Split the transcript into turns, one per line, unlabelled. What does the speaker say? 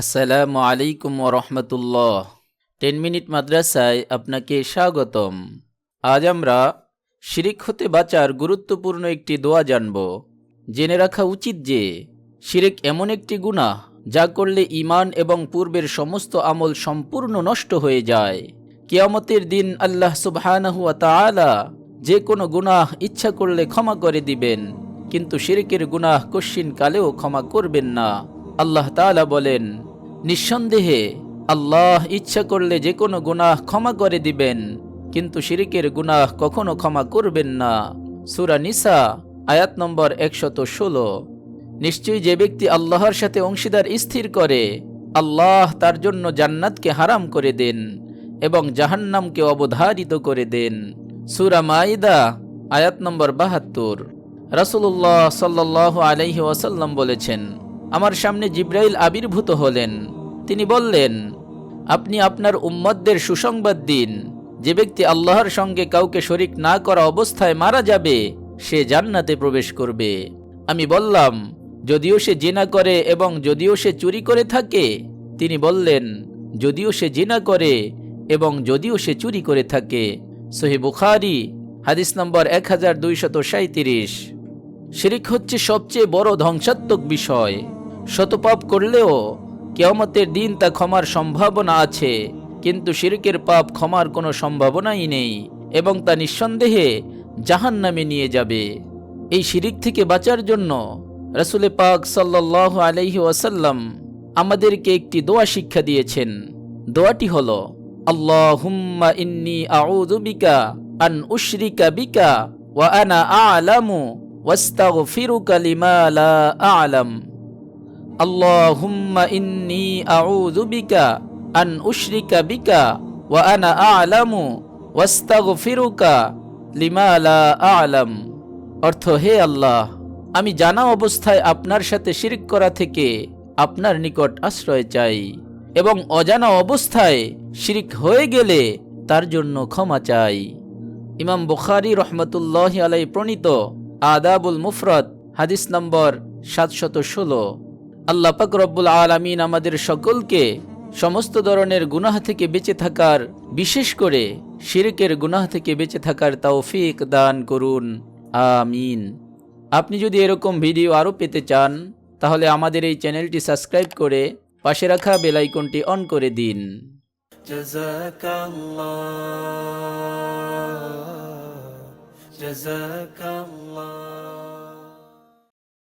আসসালামু আলাইকুম রহমতুল্লাহ। Ten minute মাদ্রাসায় আপনাকে স্বাগতম। আজ আমরা শিরিক হতে বাঁচার গুরুত্বপূর্ণ একটি দোয়া জানব। জেনে রাখা উচিত যে, শিরিক এমন একটি গুনাহ যা করলে ইমান এবং পূর্বের সমস্ত আমল সম্পূর্ণ নষ্ট হয়ে যায়। কিয়ামতের দিন আল্লাহ সুবহানাহু ওয়া তাআলা যে কোনো গুনাহ ইচ্ছা করলে ক্ষমা করে দিবেন, কিন্তু শিরিকের গুনাহ কশ্চিন কালেও ক্ষমা করবেন না। আল্লাহ তাআলা বলেন নিঃসন্দেহে আল্লাহ ইচ্ছা করলে যে কোনো গুনাহ ক্ষমা করে দিবেন, কিন্তু শিরিকের গুনাহ কখনো ক্ষমা করবেন না। সুরা নিসা, আয়াত নম্বর একশত ষোলো। নিশ্চয়ই যে ব্যক্তি আল্লাহর সাথে অংশীদার স্থির করে, আল্লাহ তার জন্য জান্নাতকে হারাম করে দেন এবং জাহান্নামকে অবধারিত করে দেন। সুরা মাইদা, আয়াত নম্বর বাহাত্তর। রাসুল্লাহ সাল্লাহ আলহি ওয়াসাল্লাম বলেছেন আমার সামনে জিব্রাইল আবির্ভূত হলেন। তিনি বললেন, আপনি আপনার উম্মতদের সুসংবাদ দিন। যে ব্যক্তি আল্লাহর সঙ্গে কাউকে শরিক না করা অবস্থায় মারা যাবে, সে জান্নাতে প্রবেশ করবে। আমি বললাম, যদিও সে জেনা করে এবং যদিও সে চুরি করে থাকে? তিনি বললেন, যদিও সে জেনা করে এবং যদিও সে চুরি করে থাকে। সহি বুখারি, হাদিস নম্বর এক হাজার দুইশত সাঁত্রিশ শিরিক হচ্ছে সবচেয়ে বড় ধ্বংসাত্মক বিষয়। শতপাপ করলেও কেয়ামতের দিন তা ক্ষমার সম্ভাবনা আছে, কিন্তু শিরিকের পাপ ক্ষমার কোনো সম্ভাবনাই নেই এবং তা নিঃসন্দেহে জাহান নামে নিয়ে যাবে। এই শিরিক থেকে বাঁচার জন্য রসুলে পাক সাল্লাহ আলহি ওয়াসাল্লাম আমাদেরকে একটি দোয়া শিক্ষা দিয়েছেন। দোয়াটি হল, আল্লাহুম্মা ইন্নি আউযু বিকা আন বিকা আনা আ'লামু আ'লাম। আল্লাহুম্মা ইন্নি আউযু বিকা আন উশরিকা বিকা ওয়া আনা আ'লামু ওয়াস্তাগফিরুকা লিমা লা আ'লাম। অর্থ, হে আল্লাহ, আমি জানা অবস্থায় আপনার সাথে শিরক করা থেকে আপনার নিকট আশ্রয় চাই এবং অজানা অবস্থায় শিরিক হয়ে গেলে তার জন্য ক্ষমা চাই। ইমাম বুখারি রহমতুল্লাহ আলাই প্রণীত আদাবুল মুফরত হাদিস নম্বর সাতশত ষোলো। আল্লাহ পাক রব্বুল আলমিন আমাদের সকলকে সমস্ত ধরনের গুনাহ থেকে বেঁচে থাকার বিশেষ করে শিরিকের গুনাহ থেকে বেঁচে থাকার তৌফিক দান করুন আমিন আপনি যদি এরকম ভিডিও আরও পেতে চান তাহলে আমাদের এই চ্যানেলটি সাবস্ক্রাইব করে পাশে রাখা বেলাইকনটি অন করে দিন
جزاك الله جزاك الله